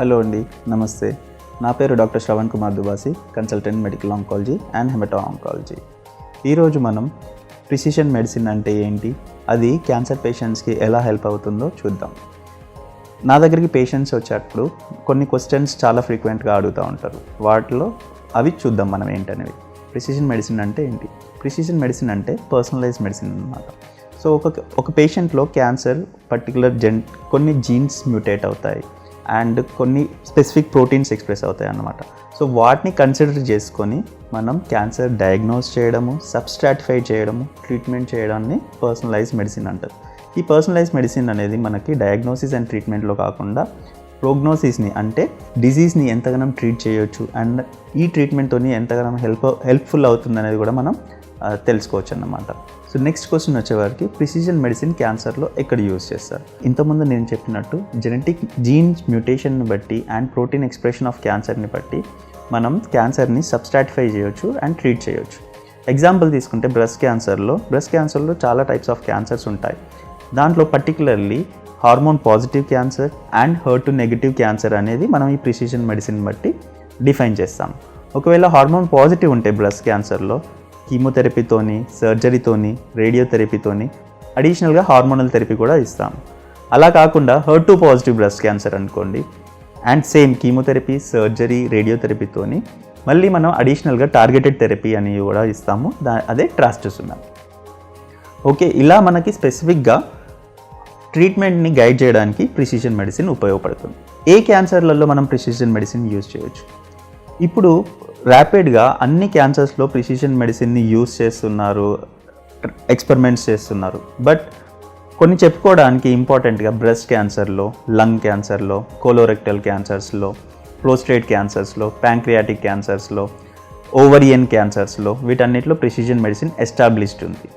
Hello అండి నమస్తే. నా పేరు doctor Shravan Kumar Dubasi consultant medical oncology and hemato oncology ఈరోజు మనం ప్రిసిషన్ మెడిసిన్ అంటే ఏంటి అది క్యాన్సర్ పేషెంట్స్కి ఎలా హెల్ప్ అవుతుందో చూద్దాం. నా దగ్గరికి పేషెంట్స్ వచ్చేటప్పుడు కొన్ని క్వశ్చన్స్ చాలా ఫ్రీక్వెంట్గా అడుగుతూ ఉంటారు. వాటిలో అవి చూద్దాం మనం ఏంటనేవి. ప్రిసిషన్ మెడిసిన్ అంటే ఏంటి? ప్రిసిషన్ మెడిసిన్ అంటే పర్సనలైజ్ మెడిసిన్ అనమాట సో ఒక ఒక పేషెంట్లో క్యాన్సర్ పర్టికులర్ జెన్ కొన్ని జీన్స్ మ్యూటేట్ అవుతాయి. అండ్ కొన్ని స్పెసిఫిక్ ప్రోటీన్స్ ఎక్స్ప్రెస్ అవుతాయి అన్నమాట. సో వాటిని కన్సిడర్ చేసుకొని మనం క్యాన్సర్ డయాగ్నోస్ చేయడము సబ్స్ట్రాటిఫై చేయడము ట్రీట్మెంట్ చేయడాన్ని పర్సనలైజ్ మెడిసిన్ అంటారు. ఈ పర్సనలైజ్ మెడిసిన్ అనేది మనకి డయాగ్నోసిస్ అండ్ ట్రీట్మెంట్లో కాకుండా ప్రోగ్నోసిస్ని అంటే డిజీజ్ని ఎంతగానం ట్రీట్ చేయొచ్చు అండ్ ఈ ట్రీట్మెంట్తో ఎంతగానం హెల్ప్ హెల్ప్ఫుల్ అవుతుంది అనేది కూడా మనం తెలుసుకోవచ్చు అన్నమాట సో నెక్స్ట్ క్వశ్చన్ వచ్చేవారికి ప్రిసిజన్ మెడిసిన్ క్యాన్సర్లో ఎక్కడ యూజ్ చేస్తారు? ఇంతకుముందు నేను చెప్పినట్టు జెనెటిక్ జీన్స్ మ్యూటేషన్ని బట్టి అండ్ ప్రోటీన్ ఎక్స్ప్రెషన్ ఆఫ్ క్యాన్సర్ని బట్టి మనం క్యాన్సర్ని సబ్స్ట్రాటిఫై చేయొచ్చు అండ్ ట్రీట్ చేయొచ్చు. ఎగ్జాంపుల్ తీసుకుంటే బ్రెస్ట్ క్యాన్సర్లో బ్రెస్ట్ క్యాన్సర్లో చాలా టైప్స్ ఆఫ్ క్యాన్సర్స్ ఉంటాయి. దాంట్లో particularly hormone positive cancer and hurt negative cancer అనేది మనం ఈ ప్రిసిషన్ మెడిసిన్ బట్టి డిఫైన్ చేస్తాం. ఒకవేళ హార్మోన్ పాజిటివ్ ఉంటే బ్రెస్ట్ క్యాన్సర్లో కీమోథెరపీతోని సర్జరీతోని రేడియోథెరపీతోని అడిషనల్గా హార్మోనల్ థెరపీ కూడా ఇస్తాం. అలా కాకుండా HER two positive breast cancer అనుకోండి అండ్ సేమ్ కీమోథెరపీ సర్జరీ రేడియోథెరపీతోని మళ్ళీ మనం అడిషనల్గా టార్గెటెడ్ థెరపీ అని కూడా ఇస్తాము. దా అదే ట్రాస్టోసుమాబ్ ఓకే ఇలా మనకి స్పెసిఫిక్గా ట్రీట్మెంట్ని గైడ్ చేయడానికి ప్రిసిషన్ మెడిసిన్ ఉపయోగపడుతుంది. ఏ క్యాన్సర్లలో మనం ప్రిసిషన్ మెడిసిన్ యూజ్ చేయొచ్చు? ఇప్పుడు ర్యాపిడ్గా అన్ని క్యాన్సర్స్లో ప్రిసిషన్ మెడిసిన్ని యూస్ చేస్తున్నారు ఎక్స్పెరిమెంట్స్ చేస్తున్నారు. బట్ కొన్ని చెప్పుకోవడానికి ఇంపార్టెంట్గా బ్రెస్ట్ క్యాన్సర్లో లంగ్ క్యాన్సర్లో కోలోరెక్టల్ క్యాన్సర్స్లో ప్రోస్టేట్ క్యాన్సర్స్లో ప్యాంక్రియాటిక్ క్యాన్సర్స్లో ఓవరియన్ క్యాన్సర్స్లో వీటన్నిటిలో ప్రిసిజన్ మెడిసిన్ ఎస్టాబ్లిష్డ్ ఉంది.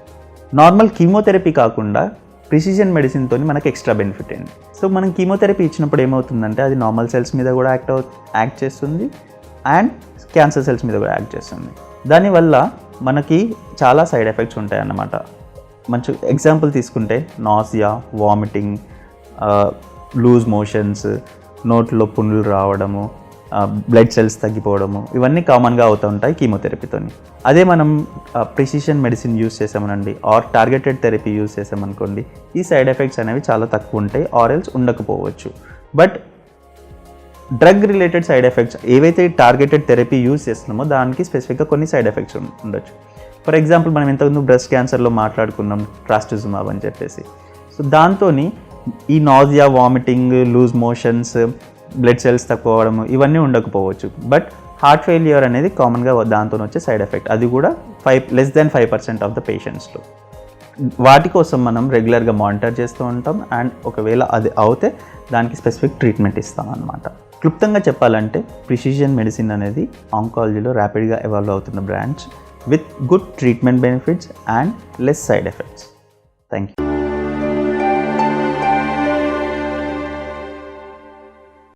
నార్మల్ కీమోథెరపీ కాకుండా ప్రిసిజన్ మెడిసిన్తో మనకి ఎక్స్ట్రా బెనిఫిట్ అయింది. సో మనం కీమోథెరపీ ఇచ్చినప్పుడు ఏమవుతుందంటే అది నార్మల్ సెల్స్ మీద కూడా యాక్ట్ అవు యాక్ట్ చేస్తుంది. అండ్ క్యాన్సర్ సెల్స్ మీద కూడా యాక్ట్ చేస్తుంది. దానివల్ల మనకి చాలా సైడ్ ఎఫెక్ట్స్ ఉంటాయి అన్నమాట మంచి ఎగ్జాంపుల్ తీసుకుంటే నాసియా వామిటింగ్ లూజ్ మోషన్స్ నోట్లో పుండ్లు రావడము బ్లడ్ సెల్స్ తగ్గిపోవడము ఇవన్నీ కామన్గా అవుతూ ఉంటాయి కీమోథెరపీతో అదే మనం ప్రిసిషన్ మెడిసిన్ యూస్ చేసామనండి ఆర్ టార్గెటెడ్ థెరపీ యూస్ చేసామనుకోండి ఈ సైడ్ ఎఫెక్ట్స్ అనేవి చాలా తక్కువ ఉంటాయి ఆర్ ఎల్స్ ఉండకపోవచ్చు. But drug related side effects ఏవైతే టార్గెటెడ్ థెరపీ యూస్ చేస్తున్నామో దానికి స్పెసిఫిక్గా కొన్ని సైడ్ ఎఫెక్ట్స్ ఉండొచ్చు. ఫర్ ఎగ్జాంపుల్ మనం ఇంతకుముందు బ్రెస్ట్ క్యాన్సర్లో మాట్లాడుకున్నాం ట్రాస్టిజుమాబ్ అని చెప్పేసి. సో దాంతో ఈ nausea vomiting loose motions blood cells తక్కువ అవడం ఇవన్నీ ఉండకపోవచ్చు. బట్ హార్ట్ ఫెయిల్యూర్ అనేది కామన్గా దాంతో వచ్చే సైడ్ ఎఫెక్ట్. అది కూడా five less than five percent of the పేషెంట్స్లో. వాటి కోసం మనం రెగ్యులర్గా మానిటర్ చేస్తూ ఉంటాం. అండ్ ఒకవేళ అది అవుతే దానికి స్పెసిఫిక్ ట్రీట్మెంట్ ఇస్తాం అన్నమాట క్లుప్తంగా చెప్పాలంటే ప్రిసిజన్ మెడిసిన్ అనేది ఆంకాలజీలో ర్యాపిడ్గా ఎవాల్వ్ అవుతున్న branch with good treatment benefits and less side effects. Thank you